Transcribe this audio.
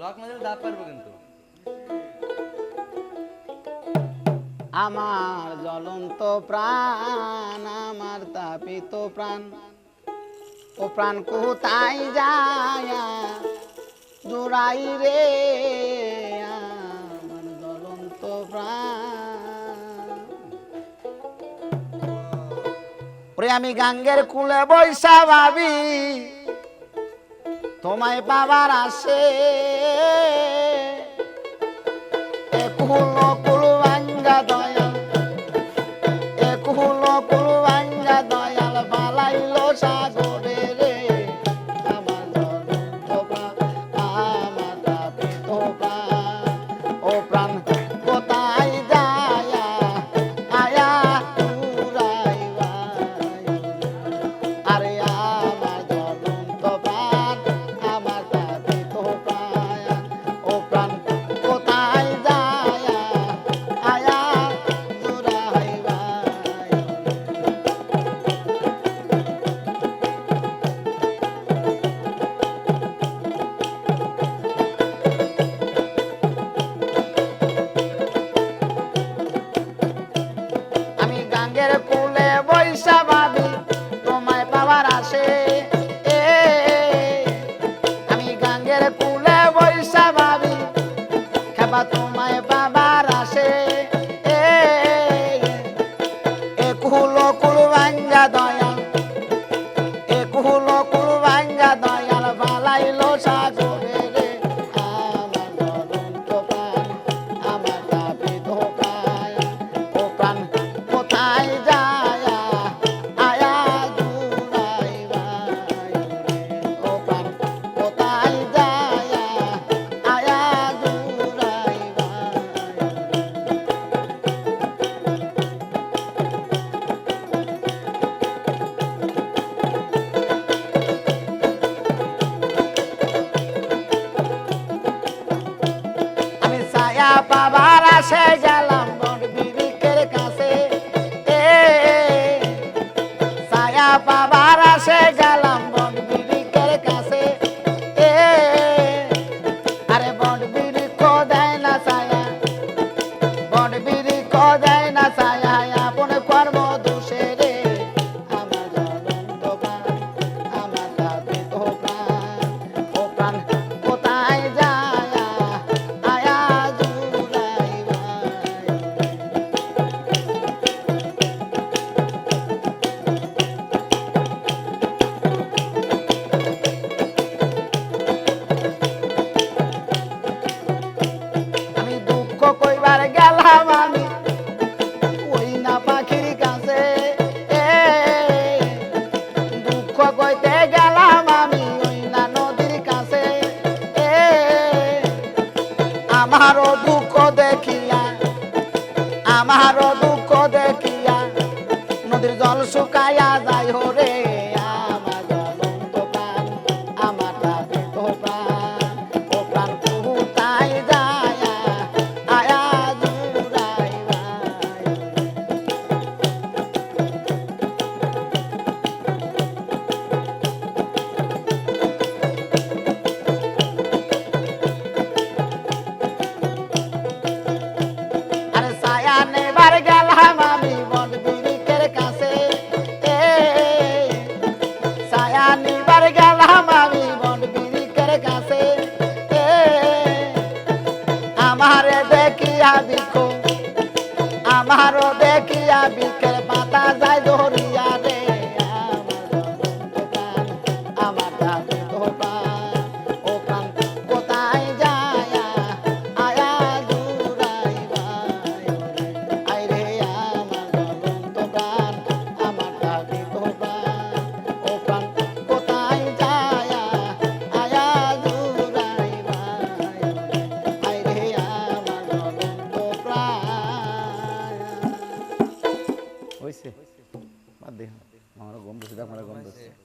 Lock পারব কিন্তু। আমার জ্বলন্ত প্রাণ, আমার তাপিত প্রাণ। ও প্রাণ কোথায় যায়? জোড়াই রে, আমার জ্বলন্ত প্রাণ। ওরে আমি গাঙ্গের কুলে বৈশা ভাবি তোমায় পাবার আসে। এখনও মায়ের কোলে বৈশা ভাবি তোমায় পাওয়ার আসে। আমি গাঙ্গের কোলে বৈশা ভাবি পাবার আসে গেলাম বন বিবিকের কাছে। এ ছায়া পাবার আসে গেলাম বন বিবিকের কাছে। এ, আরে বন বিবি দেয় না ছায়া বন বিবি দেয় ficou. 三